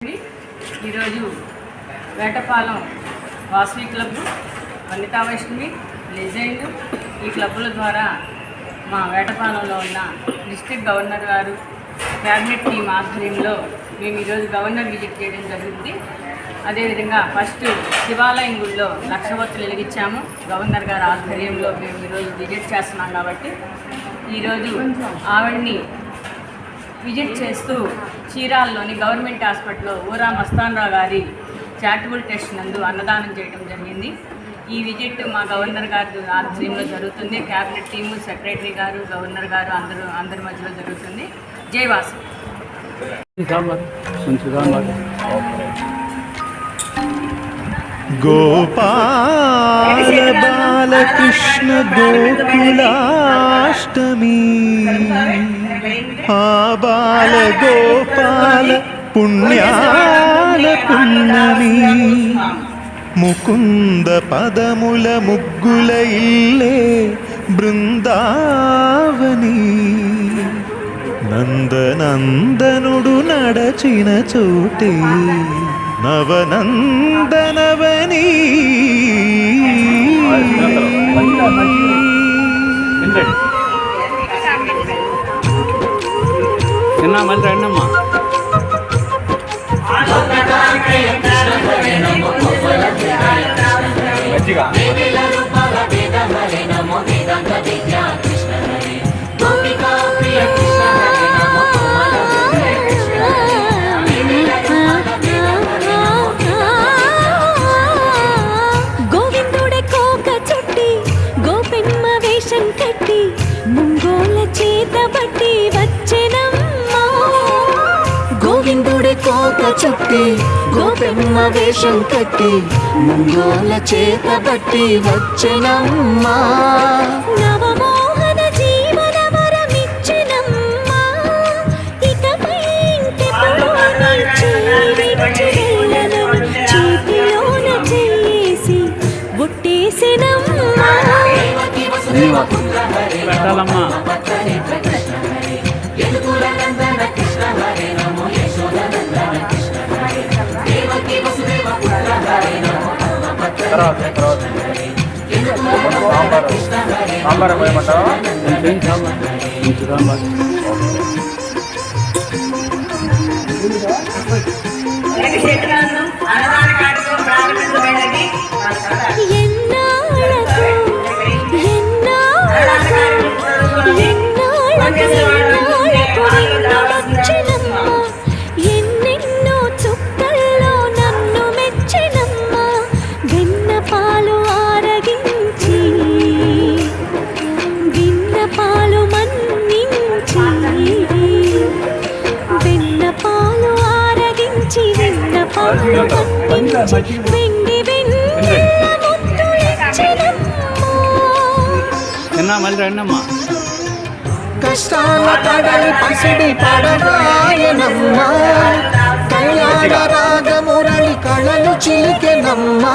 ఈరోజు Vetapalem Vasavi club Vanitha Vaishnavi legend ఈ క్లబ్బుల ద్వారా మా వేటపాలెంలో ఉన్న డిస్ట్రిక్ట్ గవర్నర్ గారు క్యాబినెట్ టీం ఆధ్వర్యంలో మేము ఈరోజు గవర్నర్ విజిట్ చేయడం జరిగింది. అదేవిధంగా ఫస్ట్ శివాలయం గుడిలో లక్షవత్తులు వెలిగించాము. గవర్నర్ గారి ఆధ్వర్యంలో మేము ఈరోజు విజిట్ చేస్తున్నాం కాబట్టి ఈరోజు ఆవిడ్ని విజిట్ చేస్తూ చీరాల్లోని గవర్నమెంట్ హాస్పిటల్లో ఊరా మస్తాన్రావు గారి చారిటబుల్ టెస్ట్ నందు అన్నదానం చేయడం జరిగింది. ఈ విజిట్ మా గవర్నర్ గారి ఆధ్వర్యంలో జరుగుతుంది. క్యాబినెట్ టీము సెక్రటరీ గారు గవర్నర్ గారు అందరూ అందరి మధ్యలో జరుగుతుంది. జై ഗോപാല ബാലകൃഷ്ണ ഗോകുലാഷ്ടമി. ആ ബാല ഗോപാല പുണ്യാല പുണ്യമി മുകുന്ദ പദമുല മുഗുലയില്ലേ ബൃന്ദാവനി. നന്ദനന്ദനുടു നടച്ചിന ചൂട്ടേ. நவநந்தனவனி. என்ன மன்ற என்னம்மா? வச்சுக்கா. వేషం కట్టి ముంగోల చేత బట్టి వచ్చెనమ్మా. గోవిందుడి కోక చుట్టి గోపెమ్మ వేషం కట్టి ముంగోల చేత బట్టి వచ్చెనమ్మా. నవమోహన పెట్టాలమ్మా. కొంచెం సాంబార్ కొంచెం సాంబార్? వెన్న మళ్ళీ రండమ్మా. కష్టాల కడలి పసిడి పడగాయనమ్మా. కళ్యాణ రాగమురళి కళలు చిలికెనమ్మా.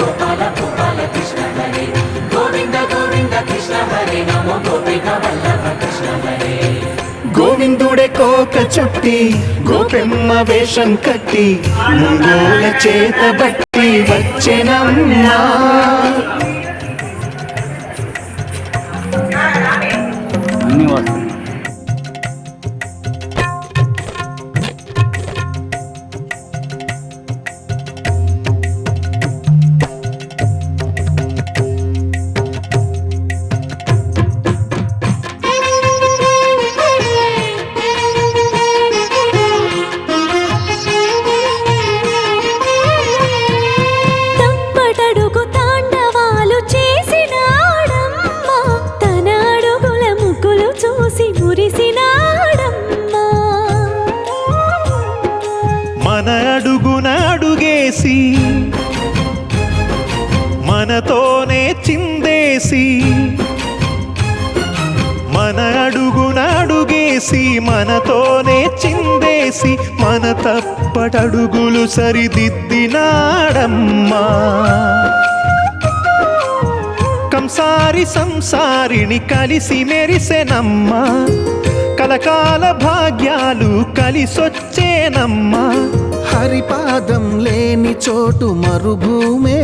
గోవిందుడే కోక చుట్టి గోపెమ్మ వేషం కట్టి ముంగోల చేత బట్టి వచ్చెనమ్మా. ధన్యవాదాలు. చేసి మన అడుగునడుగేసి మనతోనే చిందేసి మన తప్పటడుగులు సరిదిద్దినాడమ్మా. కంసారి సంసారిని కలిసి మెరిసెనమ్మా. కలకాల భాగ్యాలు కలిసొచ్చేనమ్మా. హరిపాదం లేని చోటు మరుభూమే